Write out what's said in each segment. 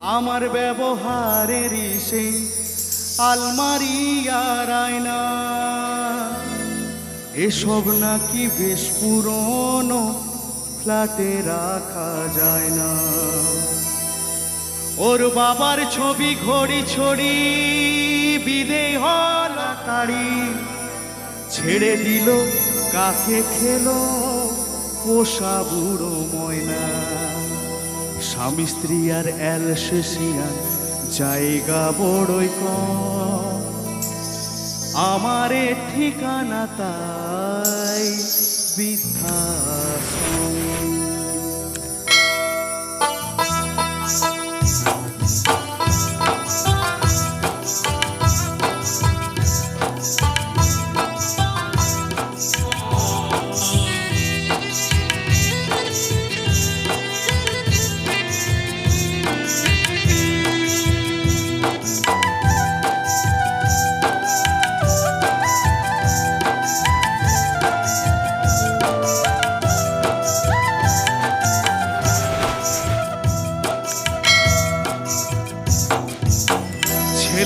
আমার ব্যবহারের সেই আলমারি আর আয়না। এসব নাকি বেশ পুরনো, ফ্ল্যাটে রাখা যায় না। ওর বাবার ছবি ঘড়ি ছড়ি বিদে হলা তাড়ি ছেড়ে দিল, কাকে খেলো পোষা বুড়ো ময়না। স্বামী স্ত্রী আর অ্যালসেসিয়ান জায়গা বড়ই কম। আমারে ঠিকানা তাই বৃদ্ধাশ্রম।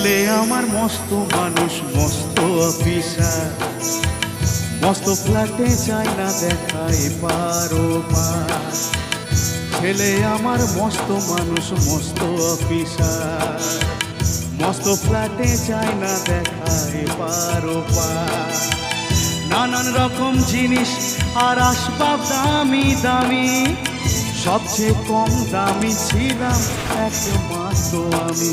ছেলে আমার মস্ত মানুষ, মস্ত অফিসার। মস্ত ফ্ল্যাটে চাই না দেখাই পারো পার ছেলে আমার মস্ত মানুষ, মস্ত অফিসার। মস্ত ফ্ল্যাটে চাই না দেখাই পারো পার নানান রকম জিনিস আর আসবাব দামি দামি। সবচেয়ে কম দামি ছিলাম একমাত্র আমি।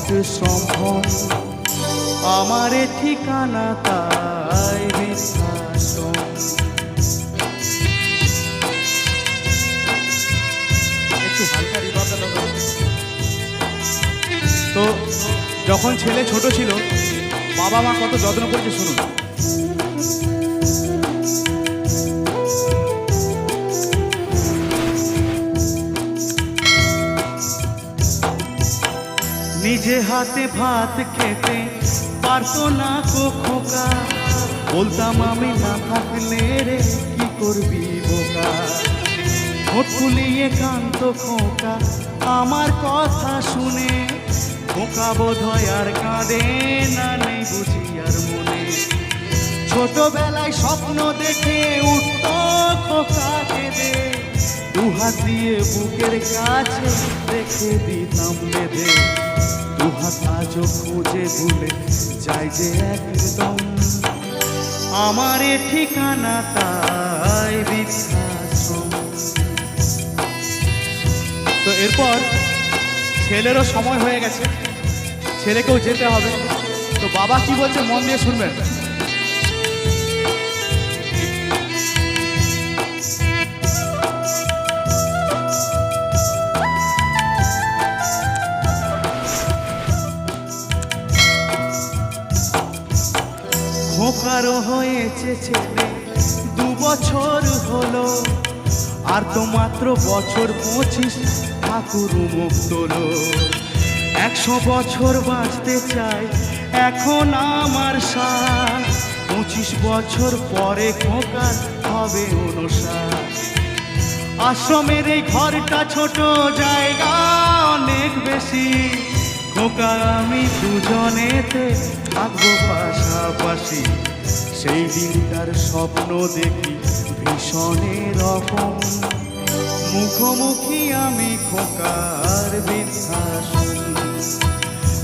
অগাধ সম্ভব। আমার ঠিকানা তাই তো যখন ছেলে ছোট ছিল বাবা মা কত যত্ন করেছে শুনুন। হাতে ভাত খেতে পারতো না কো খোকা। বলতাম আমি না থাকলে রে, কি করবি বোকা? ঠোঁট ফুলিয়ে কান্ত খোকা, আমার কথা শুনে। খোকা বোধ হয় আর কাঁদে না নেই বুঝি আর মনে। ছোটবেলায় স্বপ্ন দেখে উঠত খোকা কেঁদে দুহাত দিয়ে বুকের কাছে রেখে দিতাম বেঁধে। দুহাত আজও খোঁজে ভুলে যাই যে একদম। আমার ঠিকানা তাই বৃদ্ধাশ্রম তো এরপর ছেলেরও সময় হয়ে গেছে, ছেলেকেও যেতে হবে। তো বাবা কি বলছে, মন দিয়ে শুনবেন। খোকারও হয়েছে ছেলে। দু বছর হলো, আর তো মাত্র বছর পঁচিশ ঠাকুর মুখ তোলো। একশো বছর বাঁচতে চাই, এখন আমার সার। পঁচিশ বছর পরে খোকার হবে অনুসার। আশ্রমের এই ঘরটা ছোট জায়গা অনেক বেশি। খোকা আমি দুজনেতে থাকব পাশাপাশি। সেই দিনটার স্বপ্ন দেখি ভীষণে রকম মুখোমুখি আমি খোকার বিশ্বাস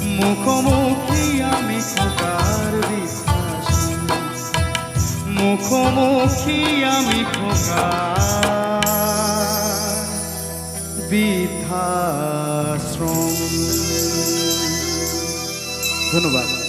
মুখোমুখি আমি খোকার বিশ্বাস মুখোমুখি আমি খোকার বৃদ্ধাশ্রম ধন্যবাদ।